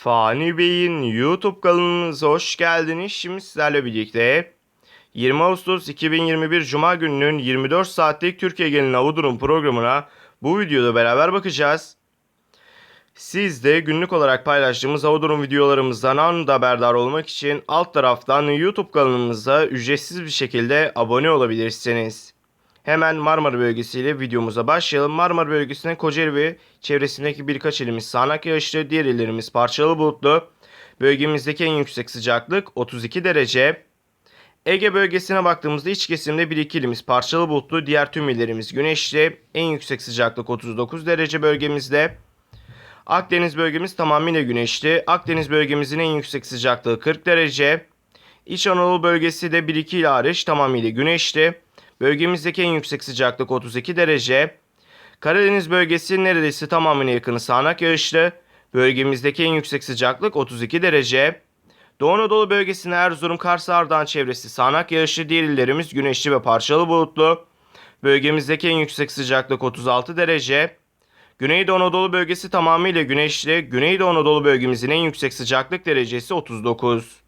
Fani Bey'in YouTube kanalınıza hoş geldiniz. Şimdi sizlerle birlikte 20 Ağustos 2021 Cuma gününün 24 saatlik Türkiye genelinin hava durum programına bu videoda beraber bakacağız. Siz de günlük olarak paylaştığımız hava durum videolarımızdan anında haberdar olmak için alt taraftan YouTube kanalımıza ücretsiz bir şekilde abone olabilirsiniz. Hemen Marmara bölgesiyle videomuza başlayalım. Marmara bölgesinde Kocaeli ve çevresindeki birkaç ilimiz sağanak yağışlı, diğer illerimiz parçalı bulutlu. Bölgemizdeki en yüksek sıcaklık 32 derece. Ege bölgesine baktığımızda iç kesimde 1-2 ilimiz parçalı bulutlu, diğer tüm illerimiz güneşli. En yüksek sıcaklık 39 derece bölgemizde. Akdeniz bölgemiz tamamıyla güneşli. Akdeniz bölgemizin en yüksek sıcaklığı 40 derece. İç Anadolu bölgesi de 1-2 ile hariç tamamıyla güneşli. Bölgemizdeki en yüksek sıcaklık 32 derece. Karadeniz bölgesi neredeyse tamamına yakını sağanak yağışlı. Bölgemizdeki en yüksek sıcaklık 32 derece. Doğu Anadolu bölgesinde Erzurum, Kars, Ardahan çevresi sağanak yağışlı. Diğer illerimiz güneşli ve parçalı bulutlu. Bölgemizdeki en yüksek sıcaklık 36 derece. Güneydoğu Anadolu bölgesi tamamıyla güneşli. Güneydoğu Anadolu bölgemizin en yüksek sıcaklık derecesi 39.